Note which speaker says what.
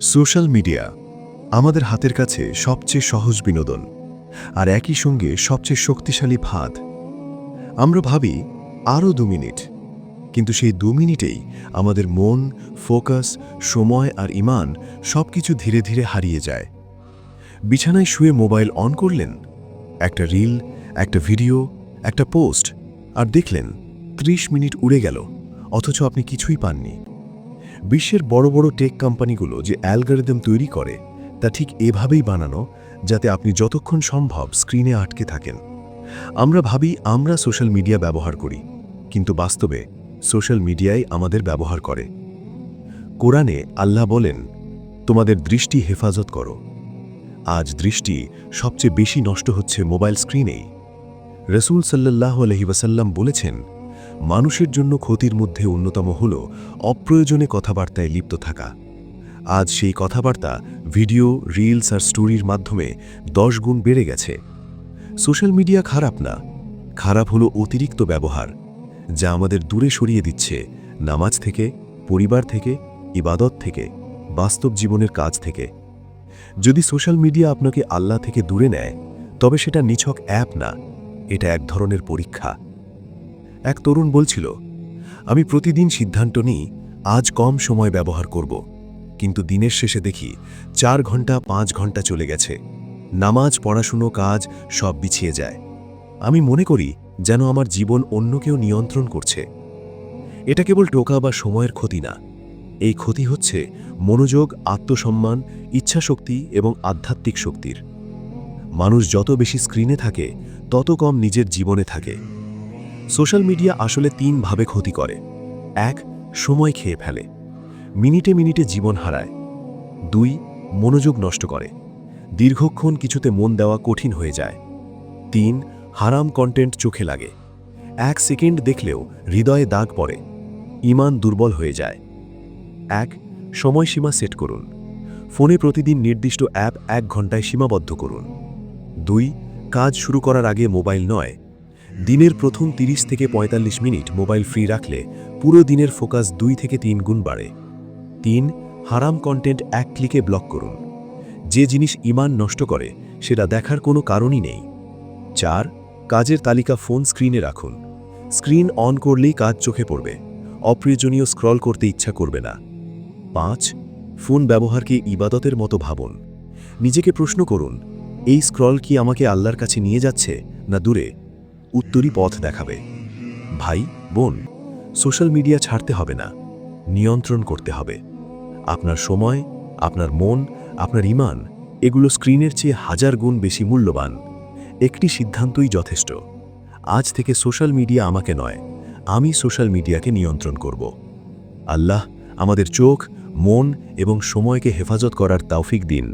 Speaker 1: Social media আমাদের হাতের কাছে সবচেয়ে সহজ বিনোদন আর একই সঙ্গে সবচেয়ে শক্তিশালী ফাঁদ। আমরা ভাবি আরও দু মিনিট, কিন্তু সেই দু মিনিটেই আমাদের মন, ফোকাস, সময় আর ইমান সবকিছু ধীরে ধীরে হারিয়ে যায়। বিছানায় শুয়ে মোবাইল অন করলেন, একটা রিল, একটা ভিডিও, একটা পোস্ট, আর দেখলেন ৩০ মিনিট উড়ে গেল, অথচ আপনি কিছুই পাননি। বিশ্বের বড় বড় টেক কোম্পানিগুলো যে অ্যালগারিদম তৈরি করে, তা ঠিক এভাবেই বানানো যাতে আপনি যতক্ষণ সম্ভব স্ক্রিনে আটকে থাকেন। আমরা ভাবি আমরা সোশ্যাল মিডিয়া ব্যবহার করি, কিন্তু বাস্তবে সোশ্যাল মিডিয়াই আমাদের ব্যবহার করে। কোরআনে আল্লাহ বলেন, তোমাদের দৃষ্টি হেফাজত করো। আজ দৃষ্টি সবচেয়ে বেশি নষ্ট হচ্ছে মোবাইল স্ক্রিনেই রসুল সাল্লাহ আলহিবাসাল্লাম বলেছেন মানুষের জন্য ক্ষতির মধ্যে অন্যতম হল অপ্রয়োজনে কথাবার্তায় লিপ্ত থাকা। আজ সেই কথাবার্তা, ভিডিও, রিলস আর স্টোরির মাধ্যমে দশ গুণ বেড়ে গেছে। সোশ্যাল মিডিয়া খারাপ না। খারাপ হলো অতিরিক্ত ব্যবহার, যা আমাদের দূরে সরিয়ে দিচ্ছে নামাজ থেকে, পরিবার থেকে, ইবাদত থেকে, বাস্তব জীবনের কাজ থেকে। যদি সোশ্যাল মিডিয়া আপনাকে আল্লাহ থেকে দূরে নেয়, তবে সেটা নিছক অ্যাপ না। এটা এক ধরনের পরীক্ষা। এক তরুণ বলছিল, আমি প্রতিদিন সিদ্ধান্ত নিই, আজ কম সময় ব্যবহার করব। কিন্তু দিনের শেষে দেখি, চার ঘণ্টা, পাঁচ ঘণ্টা চলে গেছে। নামাজ, পড়াশুনো, কাজ সব বিছিয়ে যায়। আমি মনে করি, যেন আমার জীবন অন্য কেউ নিয়ন্ত্রণ করছে। এটা কেবল টোকা বা সময়ের ক্ষতি না। এই ক্ষতি হচ্ছে মনোযোগ, আত্মসম্মান, ইচ্ছাশক্তি এবং আধ্যাত্মিক শক্তির। মানুষ যত বেশি স্ক্রিনে থাকে, তত কম নিজের জীবনে থাকে। সোশ্যাল মিডিয়া আসলে তিনভাবে ক্ষতি করে। এক, সময় খেয়ে ফেলে। মিনিটে মিনিটে জীবন হারায়। দুই, মনোযোগ নষ্ট করে। দীর্ঘক্ষণ কিছুতে মন দেওয়া কঠিন হয়ে যায়। তিন, হারাম কন্টেন্ট চোখে লাগে। এক সেকেন্ড দেখলেও হৃদয়ে দাগ পড়ে। ইমান দুর্বল হয়ে যায়। এক, সময়সীমা সেট করুন। ফোনে প্রতিদিন নির্দিষ্ট অ্যাপ এক ঘন্টায় সীমাবদ্ধ করুন। দুই, কাজ শুরু করার আগে মোবাইল নয় দিনের প্রথম ৩০ থেকে ৪৫ মিনিট মোবাইল ফ্রি রাখলে পুরো দিনের ফোকাস দুই থেকে তিন গুণ বাড়ে। তিন, হারাম কন্টেন্ট এক ক্লিকে ব্লক করুন। যে জিনিস ইমান নষ্ট করে, সেটা দেখার কোনো কারণই নেই। চার, কাজের তালিকা ফোন স্ক্রিনে রাখুন। স্ক্রিন অন করলেই কাজ চোখে পড়বে। অপ্রয়োজনীয় স্ক্রল করতে ইচ্ছা করবে না। পাঁচ ফোন ব্যবহারকে ইবাদতের মতো ভাবুন। নিজেকে প্রশ্ন করুন, এই স্ক্রল কি আমাকে আল্লাহর কাছে নিয়ে যাচ্ছে, না দূরে? উত্তরই পথ দেখাবে। ভাই, বোন, সোশ্যাল মিডিয়া ছাড়তে হবে না, নিয়ন্ত্রণ করতে হবে। আপনার সময়, আপনার মন, আপনার ইমান, এগুলো স্ক্রিনের চেয়ে হাজার গুণ বেশি মূল্যবান। একটি সিদ্ধান্তই যথেষ্ট। আজ থেকে সোশ্যাল মিডিয়া আমাকে নয়, আমি সোশ্যাল মিডিয়াকে নিয়ন্ত্রণ করব। আল্লাহ আমাদের চোখ, মন এবং সময়কে হেফাজত করার তাওফিক দিন।